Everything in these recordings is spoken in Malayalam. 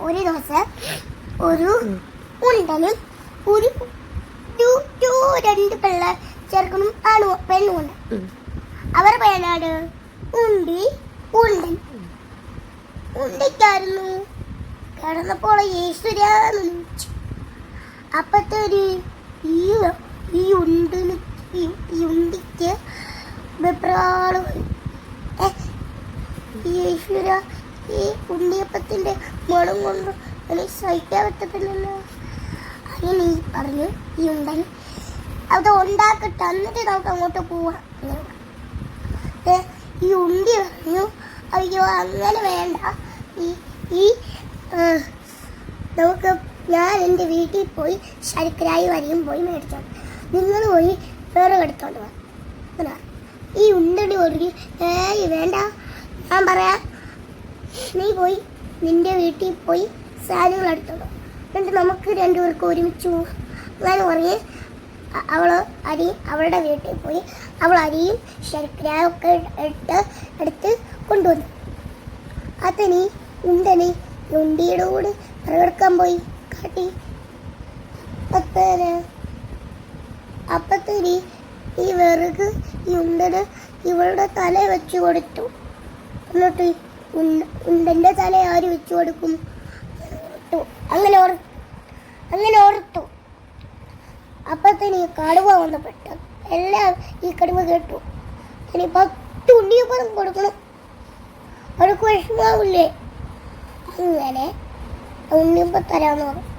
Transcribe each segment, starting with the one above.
ഒരു ദിവസം ഒരു ഉണ്ടനും ഒരു രണ്ട് പിള്ള ചെറുക്കനും ആണു പെണ്ണും ഉണ്ട്. അവർ പേരാണ് ഉണ്ടി ഉണ്ടൻ ഉണ്ടിക്കായിരുന്നു കിടന്നപ്പോൾ യേശുരാന്ന് അപ്പത്തെ ഒരു ഈ ഈ ഉണ്ടിന് ഈ ഉണ്ടിക്ക് വെപ്രാളം. ഏ, ഈ ഉണ്ണിയപ്പത്തിന്റെ മുളം കൊണ്ട് എനിക്ക് സഹിക്കാൻ പറ്റത്തില്ലല്ലോ. അങ്ങനെ ഈ പറഞ്ഞു ഈ ഉണ്ടൻ അത് ഉണ്ടാക്കട്ടെ എന്നിട്ട് നമുക്ക് അങ്ങോട്ട് പോവാം. ഈ ഉണ്ടി പറഞ്ഞു അയ്യോ അങ്ങനെ വേണ്ട. ഈ ഈ നമുക്ക് ഞാൻ എന്റെ വീട്ടിൽ പോയി ശരിക്കരായി വരെയും പോയി മേടിച്ചോ. നിങ്ങൾ പോയി വേറെ എടുത്തോണ്ട് വാ. ഈ ഉണ്ടടി ഒഴുകി ഏയ് വേണ്ട. ഞാൻ പറയാം നീ പോയി നിന്റെ വീട്ടിൽ പോയി സാരികൾ എടുത്തോളൂ. എന്നിട്ട് നമുക്ക് രണ്ടുപേർക്കും ഒരുമിച്ച് പോകാം അങ്ങനെ പറഞ്ഞ് അവൾ അരി അവളുടെ വീട്ടിൽ പോയി അവൾ അരിയും ശർക്കരയും ഒക്കെ എടുത്ത് എടുത്ത് കൊണ്ടുവന്നു. അതിനി ഉണ്ടനി ഉണ്ടിയുടെ കൂടെ പറയെടുക്കാൻ പോയി. കാട്ടി അപ്പത്തേന് അപ്പത്തേനി ഈ വിറക് ഈ ഉണ്ടന് ഇവളുടെ തല വെച്ച് കൊടുത്തു. എന്നിട്ട് ഈ ഉണ്ടന്റെ തല ആര് വെച്ചു കൊടുക്കും? അങ്ങനെ ഓർ അങ്ങനെ ഓർത്തു. അപ്പത്തേന് ഈ കടുവ വന്നപ്പെട്ടു എല്ലാം ഈ കടുവ കേട്ടു. ഇനി പത്ത് ഉണ്ണിയപ്പം കൊടുക്കണം. അവർക്ക് വിഷമാവില്ലേ? അങ്ങനെ ഉണ്ണിയപ്പം തരാന്ന് പറഞ്ഞു.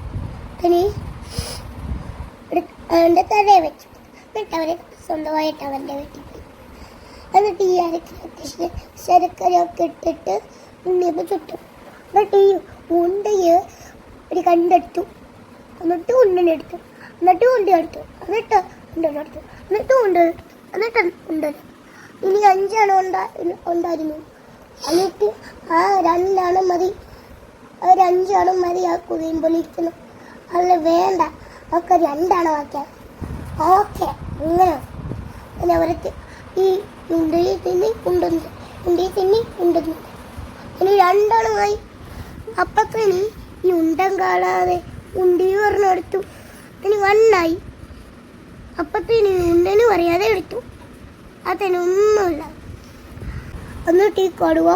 ഇനി എന്റെ തലയെ വെച്ചു എന്നിട്ട് അവരെ സ്വന്തമായിട്ട് അവന്റെ വീട്ടിൽ എന്നിട്ട് ഈ അരക്കിലൊക്കെ ശരക്കരയൊക്കെ ഇട്ടിട്ട് ഉണ്ണിയപ്പം ചുറ്റും എന്നിട്ട് ഈ ഉണ്ടയെ ഒരു കണ്ടെടുത്തു. എന്നിട്ട് ഉണ്ടനെടുത്തു എന്നിട്ട് ഉണ്ടി എടുത്തു. എന്നിട്ട് ഉണ്ടനെടുത്തു എന്നിട്ട് ഉണ്ട് എന്നിട്ട് ഉണ്ട് ഇനി അഞ്ചാണ് ഉണ്ടാ ഉണ്ടായിരുന്നു. എന്നിട്ട് ആ രണ്ടാണ് മതി. ആ ഒരു ആ കുതിയും പോലിരിക്കുന്നു അല്ല വേണ്ട. ഒക്കെ രണ്ടാണ് ആക്കിയാൽ ഓക്കെ അങ്ങനെ. അങ്ങനെ അവർക്ക് ഈ ഉണ്ടി തന്നെ ഉണ്ടെന്ന് ഉണ്ടി തന്നെ ഉണ്ടെന്ന്. ഇനി രണ്ടാളുമായി അപ്പത്തേന് ഈ ഉണ്ടം കാണാതെ ഉണ്ടി പറഞ്ഞെടുത്തു ഇനി വണ്ണായി അപ്പത്തേന് ഉണ്ടെന്ന് ഉണ്ടന് പറയാതെ എടുത്തു അതിനൊന്നുമില്ല. എന്നിട്ട് ഈ കടുവ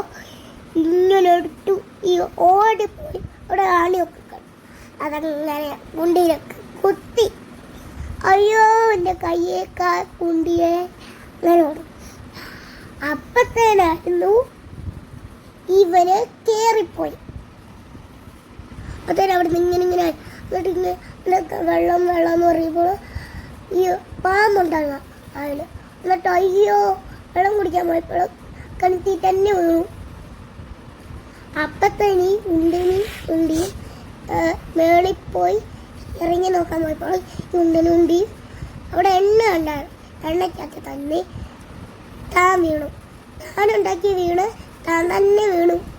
ഇങ്ങനെ എടുത്തു ഈ ഓടിപ്പോയി അവിടെ ആണിയൊക്കെ കണ്ടു. അതങ്ങനെ ഉണ്ടിയിലൊക്കെ കുത്തി. അയ്യോ എന്റെ കയ്യേക്കാ ഉണ്ടിയെ. ഓടും അപ്പത്തേനായിരുന്നു ഇവർ കേറിപ്പോയി. അത്തേന് അവിടെ നിന്ന് ഇങ്ങനെ ഇങ്ങനെ എന്നിട്ട് ഇങ്ങനെ വെള്ളം വെള്ളം എന്ന് പറയുമ്പോൾ ഈ പാമ്പുണ്ടാകുക അതിൽ എന്നിട്ട് അയ്യോ വെള്ളം കുടിക്കാൻ പോയപ്പോൾ കിണറ്റി തന്നെ വീണു. അപ്പത്തനി ഉണ്ടിനി ഉണ്ടി മേളിൽ പോയി ഇറങ്ങി നോക്കാൻ പോയപ്പോൾ ഈ ഉണ്ടനും ഉണ്ടി അവിടെ എണ്ണ ഉണ്ടായിരുന്നു. എണ്ണയ്ക്കകത്ത് തന്നെ. താൻ വീണു. താൻ ഉണ്ടാക്കി വീണ് താൻ തന്നെ വീണു.